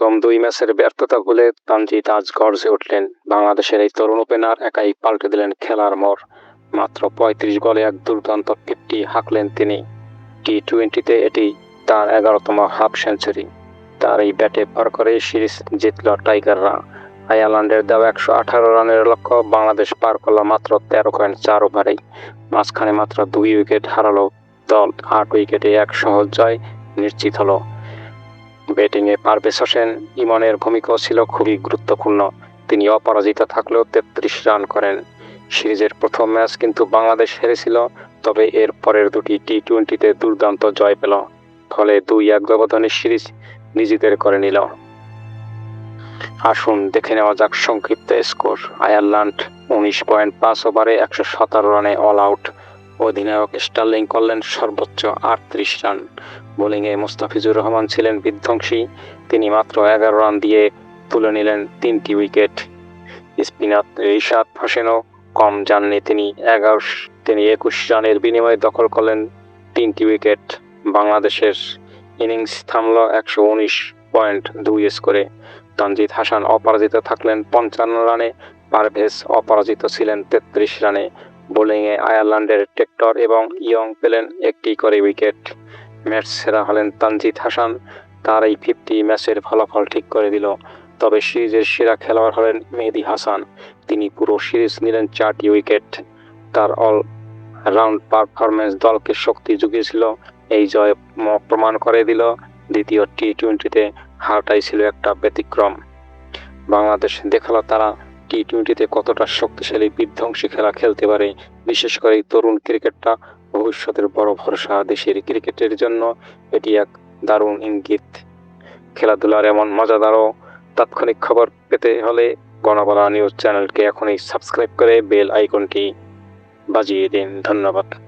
প্রথম দুই ম্যাচের ব্যর্থতা ভুলে তানজিদ আজ গর্জে উঠলেন। বাংলাদেশের এই তরুণ ওপেনার একাই পাল্টে দিলেন খেলার মোড়। মাত্র পঁয়ত্রিশ বলে এক দুর্দান্ত ফিফটি হাঁকলেন তিনি। টি টোয়েন্টিতে এটি তার এগারোতম হাফ সেঞ্চুরি। তার এই ব্যাটে পার করে সিরিজ জিতল টাইগাররা। আয়ারল্যান্ডের দেওয়া একশো আঠারো রানের লক্ষ্য বাংলাদেশ পার করল মাত্র তেরো পয়েন্ট চার ওভারেই মাঝখানে মাত্র দুই উইকেট হারালো দল। আট উইকেটে এক সহজ জয় নিশ্চিত হলো। ব্যাটিংয়ে পারভেজ হোসেন ইমনের ভূমিকাও ছিল খুবই গুরুত্বপূর্ণ। তিনি অপরাজিত থাকলেও তেত্রিশ রান করেন। সিরিজের প্রথম ম্যাচ কিন্তু বাংলাদেশ হেরেছিল, তবে এর পরের দুটি টি টোয়েন্টিতে দুর্দান্ত জয় পেল। ফলে দুই এক ব্যবধানে সিরিজ নিজেদের করে নিল। আসুন দেখে নেওয়া যাক সংক্ষিপ্ত স্কোর। আয়ারল্যান্ড উনিশ পয়েন্ট পাঁচ ওভারে একশো সতেরো রানে অল আউট অধিনায়ক স্টার্লিং করলেন সর্বোচ্চ আটত্রিশ রান। বোলিংয়ে মুস্তাফিজুর রহমান ছিলেন বিধ্বংসী। তিনি মাত্র এগারো রান দিয়ে তুলে নিলেন তিনটি উইকেট। স্পিনার রিশাদ হোসেনও কম যাননি তিনি এগারো, তিনি একুশ রানের বিনিময়ে দখল করলেন তিনটি উইকেট। বাংলাদেশের ইনিংস থামল একশো উনিশ পয়েন্ট দুই স্কোরে। তানজিদ হাসান অপরাজিত থাকলেন পঞ্চান্ন রানে। পারভেজ অপরাজিত ছিলেন তেত্রিশ রানে। বোলিংয়ে আয়ারল্যান্ডের টেক্টর এবং ইয়ং পেলেন একটি করে উইকেট। ম্যাচ সেরা হলেন তানজিদ হাসান। তার এই ফিফটি ম্যাচের ফলাফল ঠিক করে দিল। তবে সিরিজের সেরা খেলোয়াড় হলেন মেহেদি হাসান। তিনি পুরো সিরিজ নিলেন চারটি উইকেট। তার অল রাউন্ড পারফরমেন্স দলকে শক্তি জুগিয়েছিল। এই জয় প্রমাণ করে দিল। দ্বিতীয় টি টোয়েন্টিতে হারটাই ছিল একটা ব্যতিক্রম। বাংলাদেশ দেখাল তারা টি টোয়েন্টিতে কতটা শক্তিশালী বিধ্বংসী খেলা খেলতে পারে, বিশেষ করে এই তরুণ ক্রিকেটটা ভবিষ্যতের বড় ভরসা দেশের ক্রিকেটের জন্য, এটি এক দারুণ ইঙ্গিত। খেলাধুলার এমন মজাদারও তাৎক্ষণিক খবর পেতে হলে গণবলা নিউজ চ্যানেলকে এখনই সাবস্ক্রাইব করে বেল আইকনটি বাজিয়ে দিন। ধন্যবাদ।